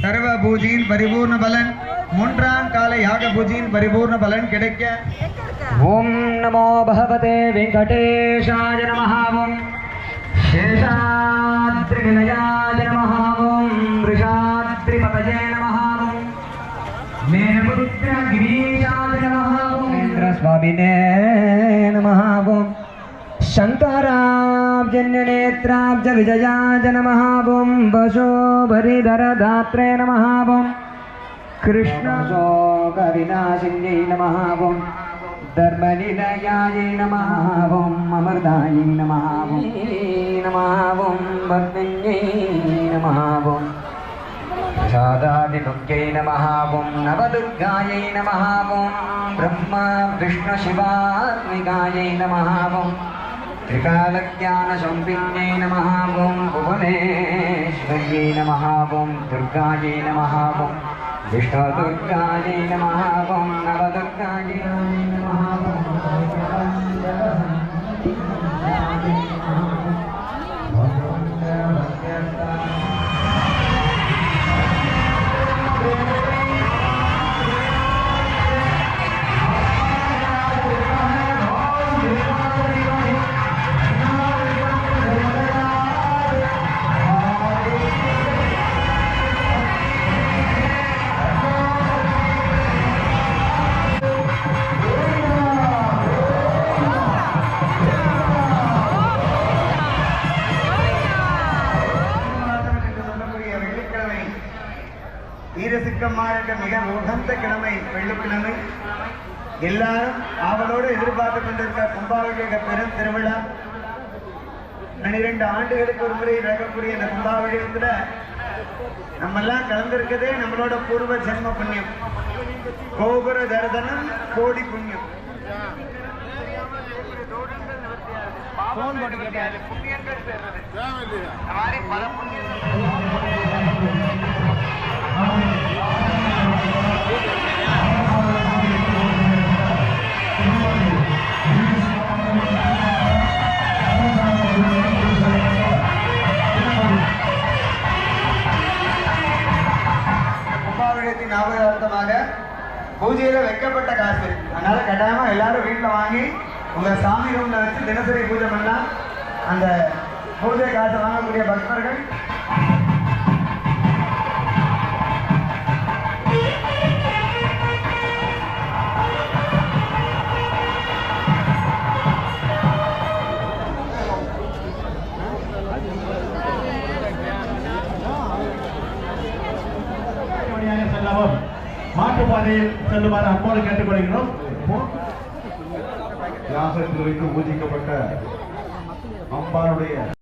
சர்வ பூஜையின் பரிபூர்ண பலன் மூன்றாம் கால யாக பூஜையின் பரிபூர்ண பலன் கிடைக்க ஓம் நமோ பகவதே வெங்கடேஷாய நமः ஓம் சேஷாத்ரிநிலயாய நமः ஓம் ரிஷாத்ரிபதயே நமः ஓம் மேனபுருத்ரகிரீஷாய நமः ஓம் இந்திரஸ்வாமினே நமः ஓம் ശങ്കരാബ്ജന്യനേത്രാബ്ജ വിജയാജ നമഹാവും വശോഭരിധരദാത്രേ നമഹാവും കൃഷ്ണശോകവിനാശിന്യൈ നമഹാവും ധർമ്മനിലയായൈ നമഹാവും അമൃതായൈ നമഹാവും നമഹാവും പത്മിന്യൈ നമഹാവും പ്രസാദാദിദുർഗൈ നമഹാവും നവദുർഗായൈ നമഹാവും ബ്രഹ്മ വിഷ്ണു ശിവാത്മികായൈ നമഹാവും नमः ॐ नवदुर्गायै नमः ॐ ब्रह्मा विष्णुशिवात्मिकायै नमः ॐ त्रिकालज्ञानसंविन्यै नमः ॐ भुवनेश्वर्यै नमः ॐ दुर्गायै नमः ॐ विष्णुदुर्गायै नमः ॐ नवदुर्गायै नमः ஈரசிக்கம்மாளுக்கு மிக உகந்த கிழமை வெள்ளிக்கிழமை. எல்லாரும் ஆவலோடு எதிர்பார்த்து கொண்டிருக்க கும்பாபிஷேக பெரும் திருவிழா. பன்னிரண்டு ஆண்டுகளுக்கு ஒரு முறை நடக்கக்கூடிய இந்த கும்பாபிஷேகத்துல நம்மெல்லாம் கலந்திருக்கதே நம்மளோட பூர்வ ஜென்ம புண்ணியம். கோபுர தரிசனம் கோடி புண்ணியம். போன் போட்டு கேட்டாரு புண்ணியங்கள் பல புண்ணியம் பூஜையில வைக்கப்பட்ட காசு. அதனால கட்டாயமா எல்லாரும் வீட்டுல வாங்கி உங்க சாமி ரூம்ல வச்சு தினசரி பூஜை பண்ணால் அந்த பூஜை காசை வாங்கக்கூடிய பக்தர்கள் மாட்டுப்பாதையில் செல்லுமாறு அன்போடு கேட்டுக்கொள்கிறோம். யாகத்தில் வைத்து பூஜிக்கப்பட்ட அம்பாளுடைய